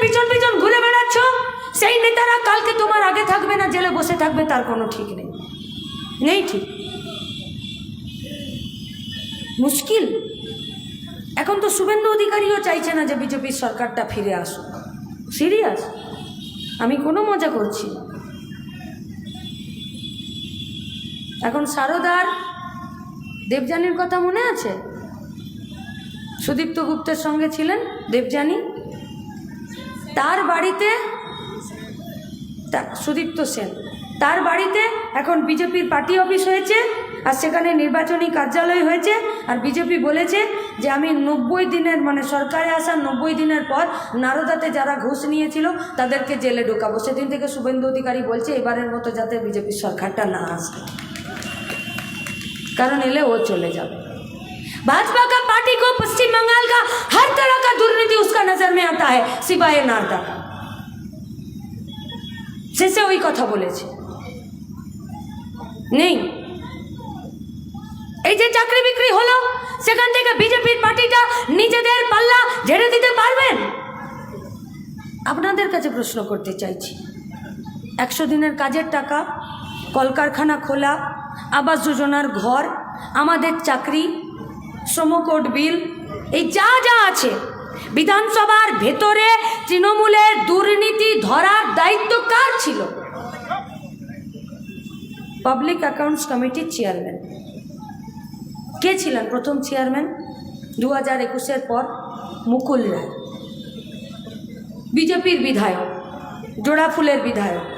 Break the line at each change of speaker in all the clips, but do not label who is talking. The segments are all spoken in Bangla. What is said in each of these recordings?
পিছন পিছন ঘুরে বেড়াচ্ছ, সেই নেতারা কালকে তোমার আগে থাকবে না, জেলে বসে থাকবে, তার কোনো ঠিক নেই। নেই ঠিক। মুশকিল। এখন তো শুভেন্দু অধিকারীও চাইছে না যে বিজেপির সরকারটা ফিরে আসুক। সিরিয়াস? আমি কোনো মজা করছি। এখন সারদার দেবযানীর কথা মনে আছে? সুদীপ্ত গুপ্তের সঙ্গে ছিলেন দেবযানী? তার বাড়িতে তা- সুদীপ্ত সেন তার বাড়িতে এখন বিজেপির পার্টি অফিস হয়েছে আর সেখানে নির্বাচনী কার্যালয় হয়েছে আর বিজেপি বলেছে যে আমি নব্বই দিনের মানে সরকারে আসার নব্বই দিনের পর নারদাতে যারা ঘুষ নিয়েছিল তাদেরকে জেলে ঢোকাবো সেদিন থেকে শুভেন্দু অধিকারী বলছে এবারের মতো যাতে বিজেপির সরকারটা না আসে कारण एले वो चले जाए भाजपा का पार्टी को पश्चिम है सिवाय नारदा का শেষে ওই কথা বলেছে নেই এই যে চাকরি বিক্রি হলো সেখান থেকে বিজেপির পার্টিটা নিজেদের পাল্লা ঝেড়ে দিতে পারবেন আপনাদের কাছে প্রশ্ন করতে চাইছি একশো দিনের কাজের টাকা কলকারখানা খোলা আবাস যোজনার ঘর আমাদের চাকরি শ্রমকোট বিল এই যা যা আছে বিধানসভার ভেতরে তৃণমূলের দুর্নীতি ধরার দায়িত্ব কার ছিল? পাবলিক অ্যাকাউন্টস কমিটির চেয়ারম্যান কে ছিলেন প্রথম চেয়ারম্যান দু হাজার একুশের পর মুকুল রায়। বিজেপির বিধায়ক জোড়াফুলের বিধায়ক।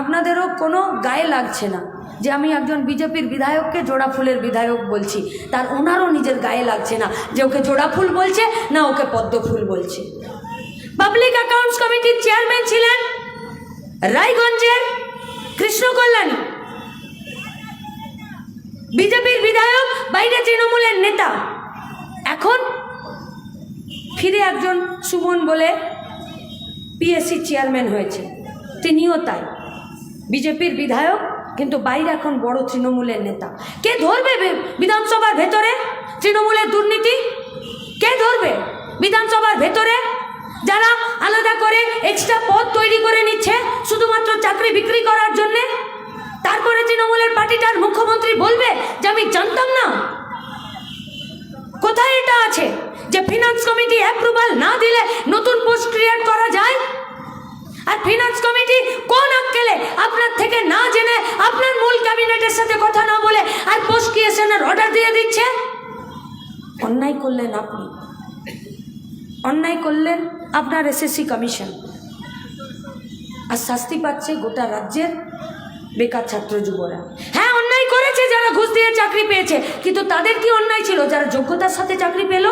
আপনাদেরও কোনো গায়ে লাগছে না যে আমি একজন বিজেপির বিধায়ককে জোড়া ফুলের বিধায়ক বলছি। তার ওনারও নিজের গায়ে লাগছে না যে ওকে জোড়া ফুল বলছে না ওকে পদ্ম ফুল বলছে। পাবলিক অ্যাকাউন্টস কমিটির চেয়ারম্যান ছিলেন রায়গঞ্জের কৃষ্ণ কল্যাণী। বিজেপির বিধায়ক, বাইরে তৃণমূলের নেতা। এখন ফিরে একজন সুমন বলে পিএসসি চেয়ারম্যান হয়েছে। তিনিও তাই। বিজেপির বিধায়ক, কিন্তু বাইরে এখন বড় তৃণমূলের নেতা। কে ধরবে বিধানসভার ভেতরে? তৃণমূলের দুর্নীতি? কে ধরবে বিধানসভার ভেতরে? যারা আলাদা করে এক্সট্রা পদ তৈরি করে নিচ্ছে, শুধুমাত্র চাকরি বিক্রি করার জন্যে? তারপরে তৃণমূলের পার্টিটার মুখ্যমন্ত্রী বলবে যে, আমি জানতাম না। কোথায় এটা আছে যে ফিনান্স কমিটি অ্যাপ্রুভাল না দিলে নতুন পোস্ট ক্রিয়েট করা যায়? আর ফিনান্স কমিটি কোন আক্কেলে আপনার থেকে না জেনে আপনার মূল ক্যাবিনেটের সাথে কথা না বলে আর পোস্ট ক্রিয়েশনের অর্ডার দিয়ে দিচ্ছে অন্যায় করলেন আপনি। অন্যায় করলেন আপনার এসএসসি কমিশন। আর শাস্তি পাচ্ছে গোটা রাজ্যের বেকার ছাত্র যুবরা। হ্যাঁ অন্যায় করেছে যারা ঘুষ দিয়ে চাকরি পেয়েছে, কিন্তু তাদের কি অন্যায় ছিল? যারা যোগ্যতার সাথে চাকরি পেল?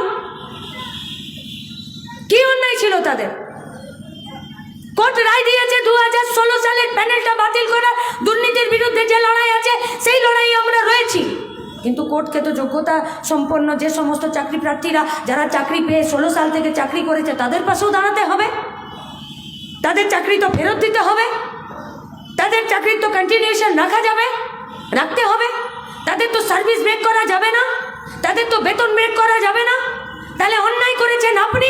কি অন্যায় ছিল তাদের? কোর্ট রায় দিয়েছে দু হাজার ষোলো সালের প্যানেলটা বাতিল করার দুর্নীতির বিরুদ্ধে যে লড়াই আছে, সেই লড়াইয়ে আমরা রয়েছি। কিন্তু কোর্টকে তো যোগ্যতা সম্পন্ন যে সমস্ত চাকরি প্রার্থীরা, যারা চাকরি পেয়ে ষোলো সাল থেকে চাকরি করেছে, তাদের পাশেও দাঁড়াতে হবে। তাদের চাকরি তো ফেরত দিতে হবে। তাদের চাকরির তো কন্টিনিউশন রাখা যাবে, রাখতে হবে। তাদের তো সার্ভিস ব্রেক করা যাবে না। তাদের তো বেতন ব্রেক করা যাবে না। তাহলে অন্যায় করেছেন আপনি।